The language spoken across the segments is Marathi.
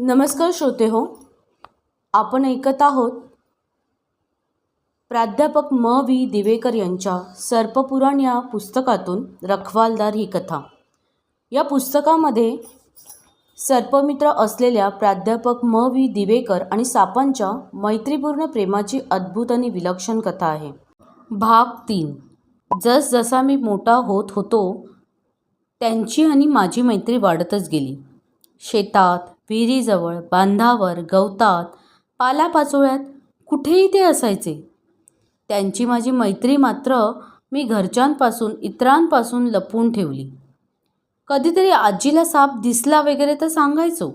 नमस्कार श्रोते हो आपण ऐकत आहोत प्राध्यापक म. व्ही दिवेकर यांच्या सर्पपुराण या पुस्तकातून रखवालदार ही कथा. या पुस्तकामध्ये सर्पमित्र असलेल्या प्राध्यापक म. व्ही दिवेकर आणि सापांच्या मैत्रीपूर्ण प्रेमाची अद्भुत आणि विलक्षण कथा आहे. भाग तीन. जसजसा मी मोठा होत होतो त्यांची आणि माझी मैत्री वाढतच गेली. शेतात विहिरीजवळ बांधावर गवतात पालापाचोळ्यात कुठेही ते असायचे. त्यांची माझी मैत्री मात्र मी घरच्यांपासून इतरांपासून लपवून ठेवली. कधीतरी आजीला साप दिसला वगैरे तर सांगायचो.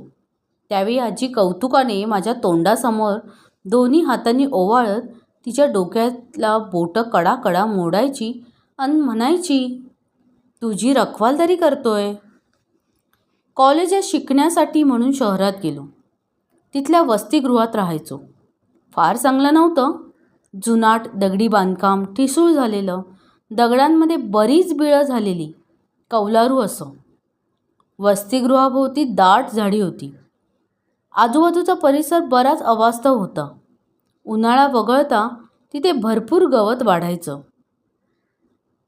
त्यावेळी आजी कौतुकाने माझ्या तोंडासमोर दोन्ही हातांनी ओवाळत तिच्या डोक्यातला बोटं कडाकडा मोडायची आणि म्हणायची तुझी रखवालदारी करतोय. कॉलेजात शिकण्यासाठी म्हणून शहरात गेलो. तिथल्या वसतिगृहात राहायचो. फार चांगलं नव्हतं. जुनाट दगडी बांधकाम ठिसूळ झालेलं. दगडांमध्ये बरीच बिळं झालेली. कौलारू असं. वसतिगृहाभोवती दाट झाडी होती. आजूबाजूचा परिसर बराच अवास्तव होता. उन्हाळा वगळता तिथे भरपूर गवत वाढायचं.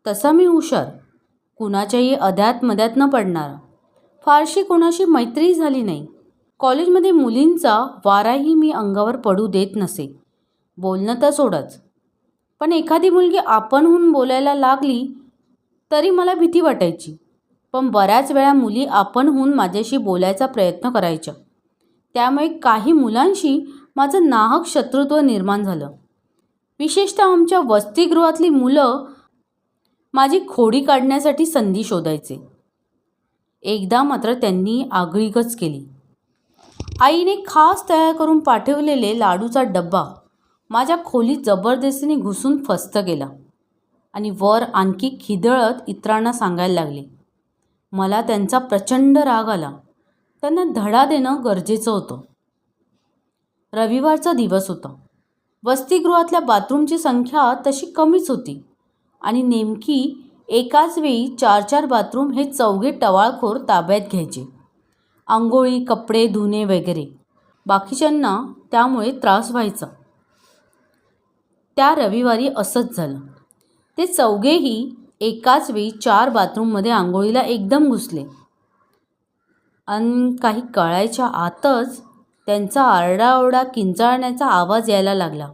तसा मी हुशार. कुणाच्याही अध्यात मध्यात न पडणारा. फारशी कोणाशी मैत्री झाली नाही. कॉलेजमध्ये मुलींचा वाराही मी अंगावर पडू देत नसे. बोलणं तर सोडच. पण एखादी मुलगी आपणहून बोलायला लागली तरी मला भीती वाटायची. पण बऱ्याच वेळा मुली आपणहून माझ्याशी बोलायचा प्रयत्न करायच्या. त्यामुळे काही मुलांशी माझं नाहक शत्रुत्व निर्माण झालं. विशेषतः आमच्या वसतिगृहातली मुलं माझी खोडी काढण्यासाठी संधी शोधायचे. एकदा मात्र त्यांनी आगळीकच केली. आईने खास तयार करून पाठवलेले लाडूचा डब्बा माझ्या खोलीत जबरदस्तीने घुसून फस्त गेला आणि वर आणखी खिदळत इतरांना सांगायला लागले. मला त्यांचा प्रचंड राग आला. त्यांना धडा देणं गरजेचं होतं. रविवारचा दिवस होता. वसतिगृहातल्या बाथरूमची संख्या तशी कमीच होती आणि नेमकी एकाच वेळी चार चार बाथरूम हे चौघे टवाळखोर ताब्यात घ्यायचे. आंघोळी कपडे धुणे वगैरे. बाकीच्यांना त्यामुळे त्रास व्हायचा. त्या रविवारी असंच झालं. ते चौघेही एकाच वेळी चार बाथरूममध्ये आंघोळीला एकदम घुसले. आणि काही कळायच्या आतच त्यांचा आरडाओरडा किंचाळण्याचा आवाज यायला लागला.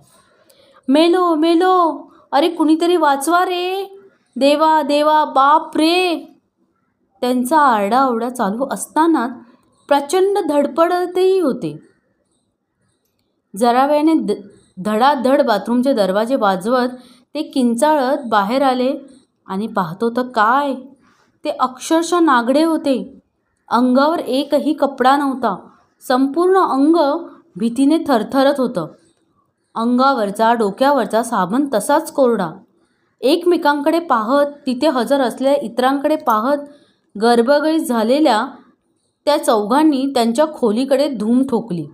मेलो मेलो! अरे कुणीतरी वाचवा रे! देवा देवा बाप रे त्यांचा आरडाओरडा चालू असतानाच प्रचंड धडपडतही होते. जरा वेळाने द धडाधड बाथरूमचे दरवाजे वाजवत ते किंचाळत बाहेर आले आणि पाहतो तर काय? ते अक्षरशः नागडे होते. अंगावर एकही कपडा नव्हता. संपूर्ण अंग भीतीने थरथरत होतं. अंगावरचा डोक्यावरचा साबण तसाच कोरडा. एकमेकांकडे पाहत तिथे हजर असलेल्या इतरांकडे पाहत गर्भगळीत झालेल्या त्या चौघांनी त्यांच्या खोलीकडे धूम ठोकली.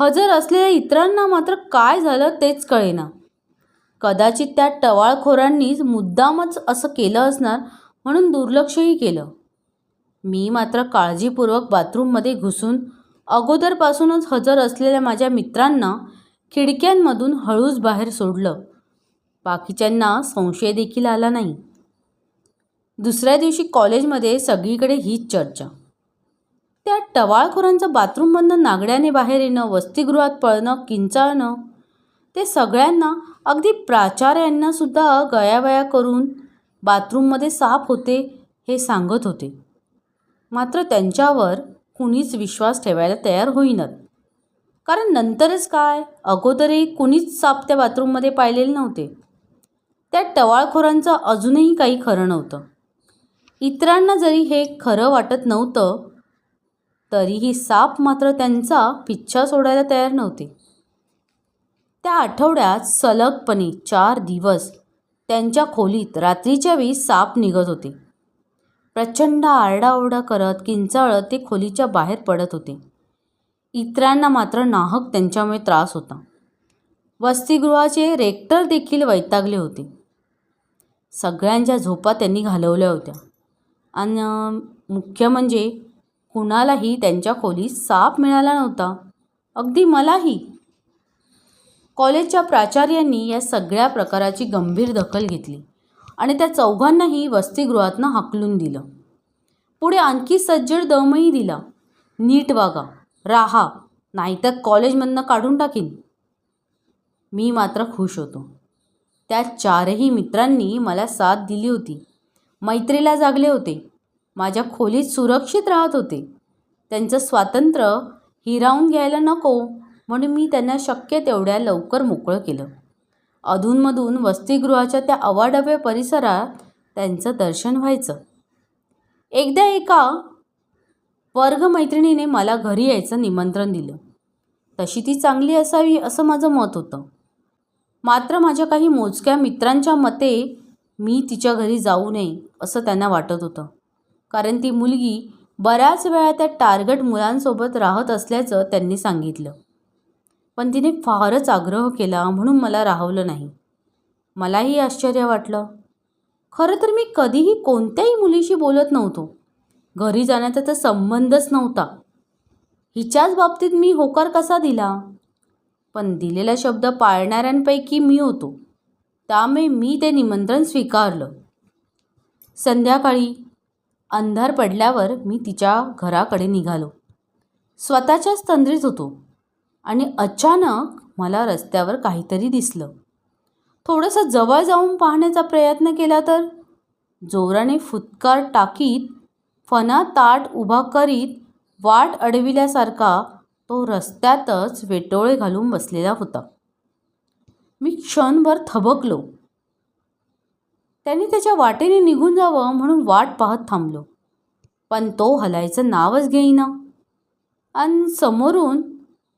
हजर असलेल्या इतरांना मात्र काय झालं तेच कळेना. कदाचित त्या टवाळखोरांनीच मुद्दामच असं केलं असणार म्हणून दुर्लक्षही केलं. मी मात्र काळजीपूर्वक बाथरूममध्ये घुसून अगोदरपासूनच हजर असलेल्या माझ्या मित्रांना खिडक्यांमधून हळूच बाहेर सोडलं. बाकीच्यांना संशय देखील आला नाही. दुसऱ्या दिवशी कॉलेजमध्ये सगळीकडे हीच चर्चा. त्या टवाळखोरांचं बाथरूममधनं नागड्याने बाहेर येणं वसतिगृहात पळणं किंचाळणं ते सगळ्यांना अगदी प्राचार्यांनासुद्धा गयावया करून बाथरूममध्ये साफ होते हे सांगत होते. मात्र त्यांच्यावर कुणीच विश्वास ठेवायला तयार होईनात. कारण नंतरच काय? अगोदरही कुणीच साप त्या बाथरूममध्ये पाहिलेले नव्हते. त्या टवाळखोरांचं अजूनही काही खरं नव्हतं. इतरांना जरी हे खरं वाटत नव्हतं तरीही साप मात्र त्यांचा पिच्छा सोडायला तयार नव्हते. त्या आठवड्यात सलगपणे चार दिवस त्यांच्या खोलीत रात्रीच्या वेळी साप निघत होते. प्रचंड आरडाओरडा करत किंचाळत ते खोलीच्या बाहेर पडत होते. इतरांना मात्र नाहक त्यांच्यामुळे त्रास होता. वसतिगृहाचे रेक्टर देखील वैतागले होते. सगळ्यांच्या झोपा त्यांनी घालवल्या होत्या. आणि मुख्य म्हणजे कुणालाही त्यांच्या खोलीत साप मिळाला नव्हता. अगदी मलाही. कॉलेजच्या प्राचार्यांनी या सगळ्या प्रकाराची गंभीर दखल घेतली आणि त्या चौघांनाही वसतिगृहातनं हाकलून दिलं. पुढे आणखी सज्जड दमही दिला. नीट वागा राहा नाहीतर कॉलेजमधनं काढून टाकीन. मी मात्र खुश होतो. त्या चारही मित्रांनी मला साथ दिली होती. मैत्रीला जागले होते. माझ्या खोलीत सुरक्षित राहत होते. त्यांचं स्वातंत्र्य हिरावून घ्यायला नको म्हणून मी त्यांना शक्य तेवढ्या लवकर मोकळं केलं. अधूनमधून वसतिगृहाच्या त्या अवाढव्य परिसरात त्यांचं दर्शन व्हायचं. एकदा एका वर्गमैत्रिणीने मला घरी यायचं निमंत्रण दिलं. तशी ती चांगली असावी असं माझं मत होतं. मात्र माझ्या काही मोजक्या मित्रांच्या मते मी तिच्या घरी जाऊ नये असं त्यांना वाटत होतं. कारण ती मुलगी बऱ्याच वेळा त्या टार्गेट मुलांसोबत राहत असल्याचं त्यांनी सांगितलं. पण तिने फारच आग्रह केला म्हणून मला राहवलं नाही. मलाही आश्चर्य वाटलं. खरं तर मी कधीही कोणत्याही मुलीशी बोलत नव्हतो. घरी जाण्याचा तर संबंधच नव्हता. हिच्याच बाबतीत मी होकार कसा दिला? पण दिलेला शब्द पाळणाऱ्यांपैकी मी होतो. त्यामुळे मी ते निमंत्रण स्वीकारलं. संध्याकाळी अंधार पडल्यावर मी तिच्या घराकडे निघालो. स्वतःच्याच तंद्रीत होतो आणि अचानक मला रस्त्यावर काहीतरी दिसलं. थोडंसं जवळ जाऊन पाहण्याचा प्रयत्न केला तर जोराने फुटकार टाकीत फणा ताट उभा करीत वाट अडविल्यासारखा तो रस्त्यातच वेटोळे घालून बसलेला होता. मी क्षणभर थबकलो. त्याने त्याच्या वाटेने निघून जावं म्हणून वाट पाहत थांबलो. पण तो हलायचं नावच घेईना. आणि समोरून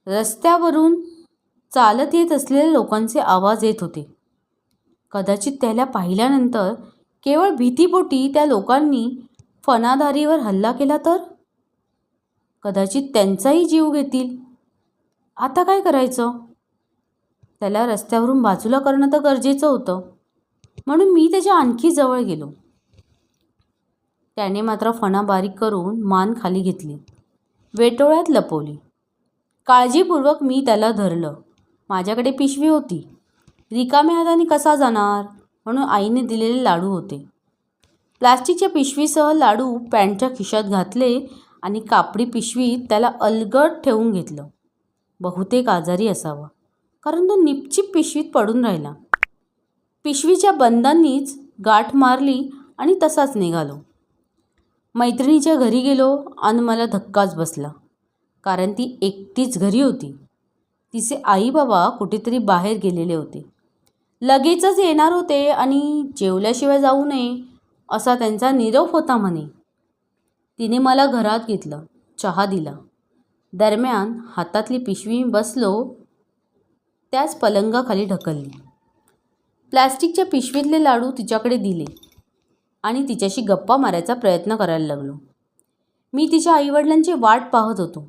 रस्त्यावरून चालत येत असलेल्या लोकांचे आवाज येत होते. कदाचित त्याला पाहिल्यानंतर केवळ भीतीपोटी त्या लोकांनी फनाधारीवर हल्ला केला तर? कदाचित त्यांचाही जीव घेतील. आता काय करायचं? त्याला रस्त्यावरून बाजूला करणं तर गरजेचं होतं. म्हणून मी त्याच्या आणखी जवळ गेलो. त्याने मात्र फणा बारीक करून मान खाली घेतली. वेटोळ्यात लपवली. काळजीपूर्वक मी त्याला धरलं. माझ्याकडे पिशवी होती. रिकाम्या हाताने कसा जाणार? म्हणून आईने दिलेले लाडू होते. प्लास्टिकच्या पिशवीसह लाडू पॅन्टच्या खिशात घातले आणि कापडी पिशवीत त्याला अलगट ठेवून घेतलं. बहुतेक आजारी असावा कारण तो निपचिप पिशवीत पडून राहिला. पिशवीच्या बंदांनीच गाठ मारली आणि तसाच निघालो. मैत्रिणीच्या घरी गेलो आणि मला धक्काच बसला कारण ती एकटीच घरी होती. तिचे आई बाबा कुठेतरी बाहेर गेलेले होते. लगेचच येणार होते आणि जेवल्याशिवाय जाऊ नये असा त्यांचा निरोप होता म्हणे. तिने मला घरात घेतलं चहा दिला. दरम्यान हातातली पिशवी बसलो त्याच पलंगाखाली ढकलली. प्लॅस्टिकच्या पिशवीतले लाडू तिच्याकडे दिले आणि तिच्याशी गप्पा मारायचा प्रयत्न करायला लागलो. मी तिच्या आईवडिलांची वाट पाहत होतो.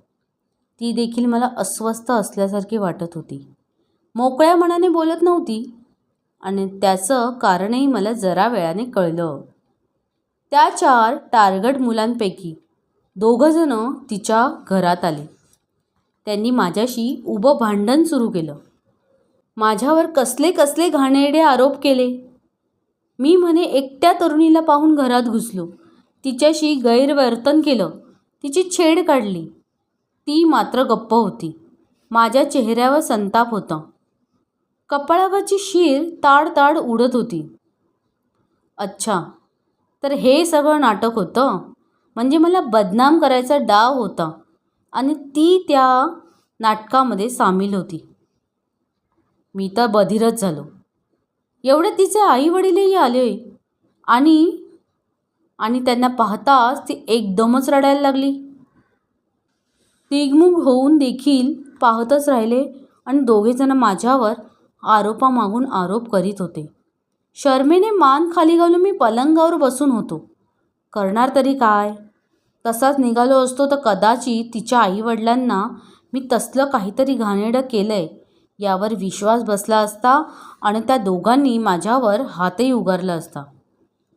ती देखील मला अस्वस्थ असल्यासारखी वाटत होती. मोकळ्या मनाने बोलत नव्हती आणि त्याचं कारणही मला जरा वेळाने कळलं. त्या चार टार्गट मुलांपैकी दोघंजणं तिच्या घरात आले. त्यांनी माझ्याशी उभं भांडण सुरू केलं. माझ्यावर कसले कसले घाणेरडे आरोप केले. मी म्हणे एकट्या तरुणीला पाहून घरात घुसलो. तिच्याशी गैरवर्तन केलं. तिची छेड काढली. ती मात्र गप्प होती. माझ्या चेहऱ्यावर संताप होता. कपाळावरची शीर ताड ताड उडत होती. अच्छा तर हे सगळं नाटक होतं. म्हणजे मला बदनाम करायचा डाव होता. आणि ती त्या नाटकामध्ये सामील होती. मी तर बधिरच झालो. एवढे तिचे आईवडीलही आले. आणि आणि त्यांना पाहताच ती एकदमच रडायला लागली. तिगमुग होऊन देखील पाहतच राहिले आणि दोघेजण माझ्यावर आरोपामागून आरोप करीत होते. शर्मेने मान खाली घालून मी पलंगावर बसून होतो. करणार तरी काय? तसाच निघालो असतो तर कदाचित तिच्या आईवडिलांना मी तसलं काहीतरी घाणेरडं केलं आहे यावर विश्वास बसला असता आणि त्या दोघांनी माझ्यावर हातही उगारला असता.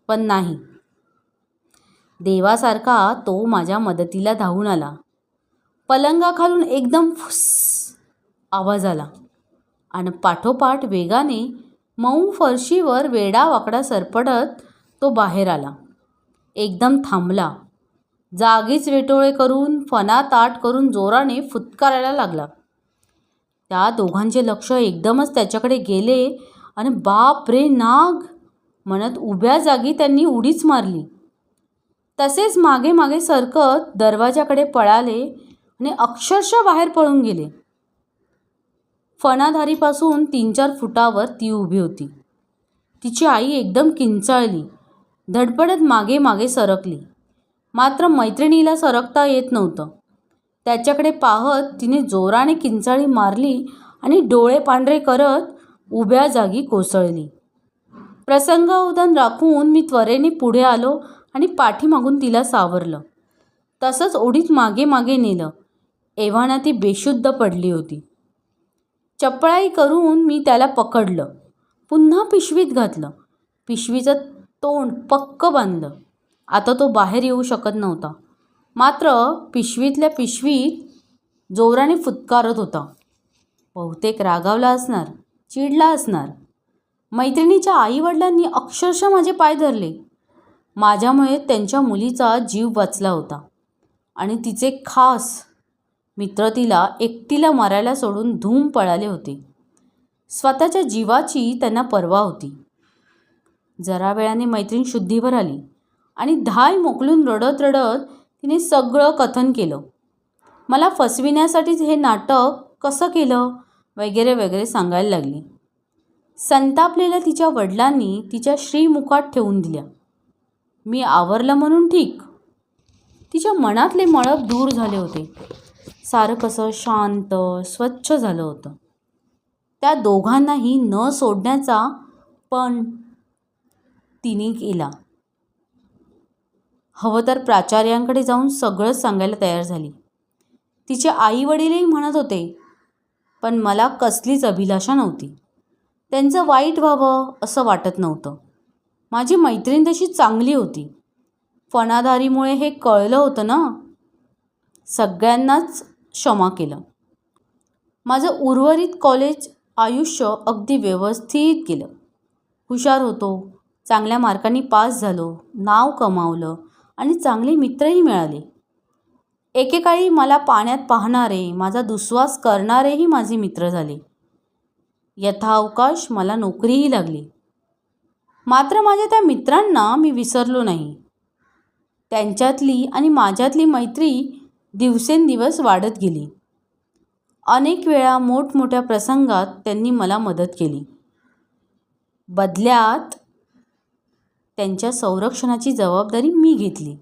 पण नाही. देवासारखा तो माझ्या मदतीला धावून आला. पलंगाखालून एकदम फुस आवाज आला आणि पाठोपाठ वेगाने मऊ फरशीवर वेडावाकडा सरपडत तो बाहेर आला. एकदम थांबला. जागीच वेटोळे करून फणा ताट करून जोराने फुतकारायला लागला. त्या दोघांचे लक्ष एकदमच त्याच्याकडे गेले आणि बाप रे नाग! म्हणत उभ्या जागी त्यांनी उडीच मारली. तसेच मागे मागे सरकत दरवाजाकडे पळाले आणि अक्षरशः बाहेर पळून गेले. फणाधारीपासून तीन चार फुटावर ती उभी होती. तिची आई एकदम किंचाळली धडपडत मागे मागे सरकली. मात्र मैत्रिणीला सरकता येत नव्हतं. त्याच्याकडे पाहत तिने जोराने किंचाळी मारली आणि डोळे पांढरे करत उभ्या जागी कोसळली. प्रसंगावधान राखून मी त्वरेने पुढे आलो आणि पाठीमागून तिला सावरलं. तसंच ओढीत मागे मागे नेलं. एव्हाना ती बेशुद्ध पडली होती. चपळाई करून मी त्याला पकडलं. पुन्हा पिशवीत घातलं. पिशवीचं तोंड पक्क बांधलं. आता तो बाहेर येऊ शकत नव्हता. मात्र पिशवीतल्या पिशवीत जोराने फुत्कारत होता. बहुतेक रागावला असणार चिडला असणार. मैत्रिणीच्या आईवडिलांनी अक्षरशः माझे पाय धरले. माझ्यामुळे त्यांच्या मुलीचा जीव वाचला होता. आणि तिचे खास मित्र तिला एकटीला मारायला सोडून धूम पळाले होते. स्वतःच्या जीवाची त्यांना पर्वा होती. जरा वेळाने मैत्रीण शुद्धीवर आली आणि धाय मोकलून रडत रडत तिने सगळं कथन केलं. मला फसविण्यासाठीच हे नाटक कसं केलं? वगैरे वगैरे सांगायला लागली. संतापलेल्या तिच्या वडिलांनी तिच्या श्रीमुखात ठेवून दिल्या. मी आवरलं म्हणून ठीक. तिच्या मनातले मळप दूर झाले होते. सारं कसं शांत स्वच्छ झालं होतं. त्या दोघांनाही न सोडण्याचा पण तिने केला. हवं तर प्राचार्यांकडे जाऊन सगळंच सांगायला तयार झाली. तिचे आई वडीलही म्हणत होते पण मला कसलीच अभिलाषा नव्हती. त्यांचं वाईट व्हावं असं वाटत नव्हतं. माझी मैत्रीण तशी चांगली होती. फणाधारीमुळे हे कळलं होतं ना? सगळ्यांनाच क्षमा केलं. माझं उर्वरित कॉलेज आयुष्य अगदी व्यवस्थित गेलं. हुशार होतो चांगल्या मार्कांनी पास झालो नाव कमावलं आणि चांगले मित्रही मिळाले. एकेकाळी मला पाण्यात पाहणारे माझा दुस्वास करणारेही माझे मित्र झाले. यथावकाश मला नोकरीही लागली. मात्र माझ्या त्या मित्रांना मी विसरलो नाही. त्यांच्यातली आणि माझ्यातली मैत्री दिवसेंदिवस वाढत गेली. अनेक वेळा मोठमोठ्या प्रसंगात त्यांनी मला मदत केली. बदल्यात त्यांच्या संरक्षणाची जबाबदारी मी घेतली.